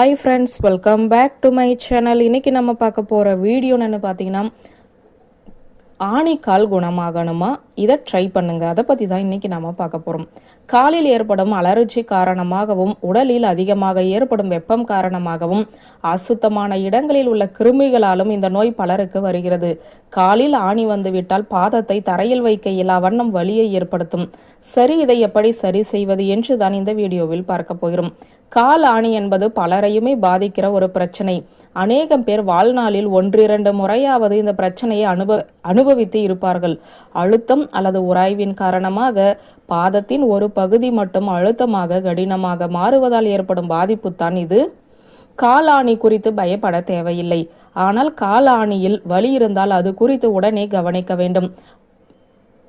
Hi friends welcome back to my channel இன்னைக்கு நம்ம பார்க்க போகிற வீடியோ பார்த்தீங்கன்னா ஆணிக்கால் குணமாகணுமா? இதை ட்ரை பண்ணுங்க. அதை பற்றி தான் இன்னைக்கு நம்ம பார்க்க போகிறோம் காலில் ஏற்படும் அலர்ஜி காரணமாகவும் உடலில் அதிகமாக ஏற்படும் வெப்பம் காரணமாகவும் அசுத்தமான இடங்களில் உள்ள கிருமிகளாலும் இந்த நோய் பலருக்கு வருகிறது. காலில் ஆணி வந்து விட்டால் பாதத்தை தரையில் வைக்க இயலா வண்ணம் வலியை ஏற்படுத்தும். சரி இதை எப்படி சரி செய்வது என்று தான் இந்த வீடியோவில் பார்க்க போகிறோம். கால் ஆணி என்பது பலரையுமே பாதிக்கிற ஒரு பிரச்சனை. அநேகம் பேர் வாழ்நாளில் ஒன்றிரண்டு முறையாவது இந்த பிரச்சனையை அனுப அனுபவித்து இருப்பார்கள். அழுத்தம் அல்லது உராய்வின் காரணமாக பாதத்தின் ஒரு பகுதி மட்டும் அழுத்தமாக கடினமாக மாறுவதால் ஏற்படும் பாதிப்புத்தான் இது. காலாணி குறித்து பயப்பட தேவையில்லை. ஆனால் காலாணியில் வலி இருந்தால் அது குறித்து உடனே கவனிக்க வேண்டும்.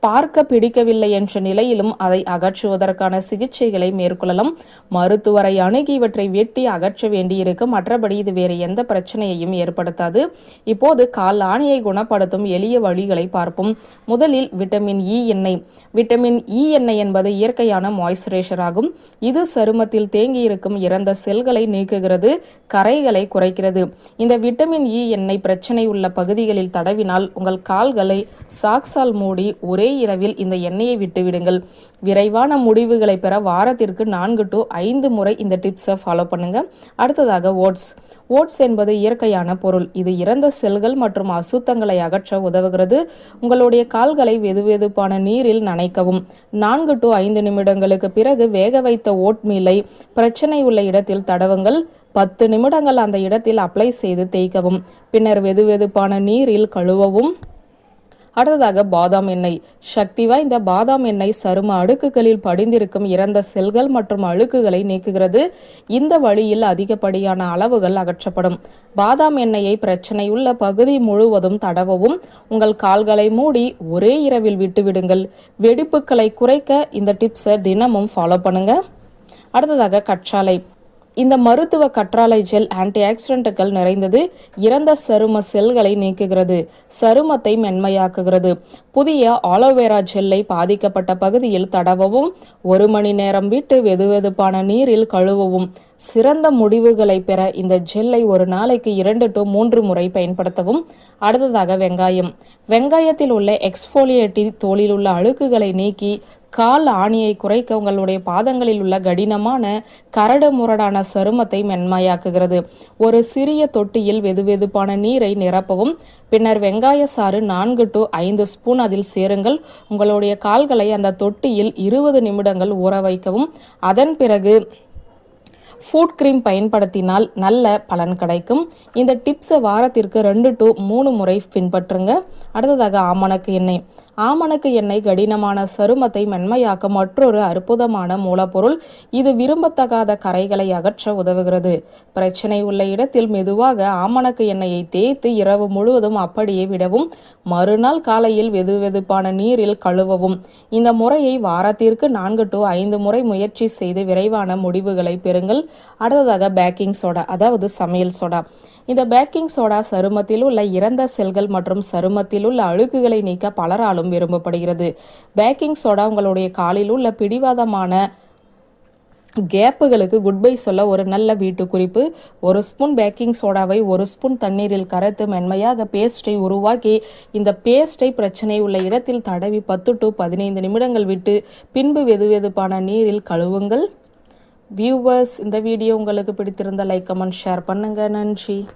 பார்க்க பிடிக்கவில்லை என்ற நிலையிலும் அதை அகற்றுவதற்கான சிகிச்சைகளை மேற்கொள்ளலாம். மருத்துவரை அணுகி இவற்றை வெட்டி அகற்ற வேண்டியிருக்கும். மற்றபடி இது வேறு எந்த பிரச்சனையையும் ஏற்படுத்தாது. இப்போது கால் ஆணியை குணப்படுத்தும் எளிய வழிகளை பார்ப்போம். முதலில் விட்டமின் இ எண்ணெய். விட்டமின் இ எண்ணெய் என்பது இயற்கையான மாய்ஸ்சரைசர் ஆகும். இது சருமத்தில் தேங்கியிருக்கும் இறந்த செல்களை நீக்குகிறது கரைகளை குறைக்கிறது. இந்த விட்டமின் இ எண்ணெய் பிரச்சனை உள்ள பகுதிகளில் தடவினால் உங்கள் கால்களை சாக்ஸால் மூடி ஒரே இரவில் இந்த எண்ணெயை விட்டுவிடுங்கள். விரைவான முடிவுகளை பெற வாரத்திற்கு நான்கு டு ஐந்து முறை இந்த டிப்ஸை ஃபாலோ பண்ணுங்க. அடுத்ததாக ஓட்ஸ் ஓட்ஸ் என்பது இயற்கையான பொருள். இது இறந்த செல்கள் மற்றும் அசுத்தங்களை அகற்ற உதவுகிறது. உங்களுடைய கால்களை வெதுவெதுப்பான நீரில் நனைக்கவும். நான்கு டு ஐந்து நிமிடங்களுக்கு பிறகு வேக வைத்த ஓட்மீலை பிரச்சனை உள்ள இடத்தில் தடவுங்கள். பத்து நிமிடங்கள் அந்த இடத்தில் அப்ளை செய்து தேய்க்கவும். பின்னர் வெதுவெதுப்பான நீரில் கழுவவும். அடுத்ததாக பாதாம் எண்ணெய். சக்தி வாய்ந்த பாதாம் எண்ணெய் சரும அடுக்குகளில் படிந்திருக்கும் இறந்த செல்கள் மற்றும் அழுக்குகளை நீக்குகிறது. இந்த வழியில் அதிகப்படியான அளவுகள் அகற்றப்படும். பாதாம் எண்ணெயை பிரச்சனையுள்ள பகுதி முழுவதும் தடவவும் உங்கள் கால்களை மூடி ஒரே இரவில் விட்டுவிடுங்கள். வெடிப்புகளை குறைக்க இந்த டிப்ஸை தினமும் ஃபாலோ பண்ணுங்க. அடுத்ததாக கற்றாழை. இந்த மருத்துவ கற்றாழை ஜெல் ஆன்டி ஆக்சிடென்ட்டுகள் நிறைந்தது இறந்த சரும செல்களை நீக்குகிறது. சருமத்தை மென்மையாக்குகிறது. புதிய ஆலோவேரா ஜெல்லை பாதிக்கப்பட்ட பகுதியில் தடவவும் ஒரு மணி நேரம் விட்டு வெதுவெதுப்பான நீரில் கழுவவும். சிறந்த முடிவுகளை பெற இந்த ஜெல்லை ஒரு நாளைக்கு இரண்டு டு மூன்று முறை பயன்படுத்தவும். அடுத்ததாக வெங்காயம். வெங்காயத்தில் உள்ள எக்ஸ்போலியேட்டி தோலில் உள்ள அழுக்குகளை நீக்கி கால் ஆணியை குறைக்க உங்களுடைய பாதங்களில் உள்ள கடினமான கரடு முரடான சருமத்தை மென்மையாக்குகிறது. ஒரு சிறிய தொட்டியில் வெதுவெதுப்பான நீரை நிரப்பவும் பின்னர் வெங்காய சாறு நான்கு டு ஐந்து ஸ்பூன் அதில் சேருங்கள். உங்களுடைய கால்களை அந்த தொட்டியில் இருபது நிமிடங்கள் ஊற வைக்கவும். அதன் பிறகு ஃபுட் கிரீம் பயன்படுத்தினால் நல்ல பலன் கிடைக்கும். இந்த டிப்ஸை வாரத்திற்கு ரெண்டு டு மூணு முறை பின்பற்றுங்க. அடுத்ததாக ஆமணக்கு எண்ணெய். ஆமணக்கு எண்ணெய் கடினமான சருமத்தை மென்மையாக்க மற்றொரு அற்புதமான மூலப்பொருள். இது விரும்பத்தகாத கரைகளை அகற்ற உதவுகிறது. பிரச்சனை உள்ள இடத்தில் மெதுவாக ஆமணக்கு எண்ணெயை தேய்த்து இரவு முழுவதும் அப்படியே விடவும் மறுநாள் காலையில் வெது வெதுப்பான நீரில் கழுவவும். இந்த முறையை வாரத்திற்கு நான்கு டு ஐந்து முறை முயற்சி செய்து விரைவான முடிவுகளை பெறுங்கள். அடுத்ததாக பேக்கிங் சோடா அதாவது சமையல் சோடா. இந்த பேக்கிங் சோடா சருமத்தில் உள்ள இறந்த செல்கள் மற்றும் சருமத்தில் உள்ள அழுக்குகளை நீக்க பலராலும் விரும்பப்படுகிறது. பேக்கிங் சோடா உங்களுடைய காலில் உள்ள பிடிவாதமான கேப்புகளுக்கு குட் பை சொல்ல ஒரு நல்ல வீட்டு குறிப்பு ஒரு ஸ்பூன் பேக்கிங் சோடாவை ஒரு ஸ்பூன் தண்ணீரில் கரைத்து மென்மையாக பேஸ்டை உருவாக்கி இந்த பேஸ்டை பிரச்சனை உள்ள இடத்தில் தடவி பத்து டு பதினைந்து நிமிடங்கள் விட்டு பின்பு வெதுவெதுப்பான நீரில் கழுவுங்கள். வியூவர்ஸ் இந்த வீடியோ உங்களுக்கு பிடித்திருந்த லைக் கமெண்ட் ஷேர் பண்ணுங்கள் நன்றி.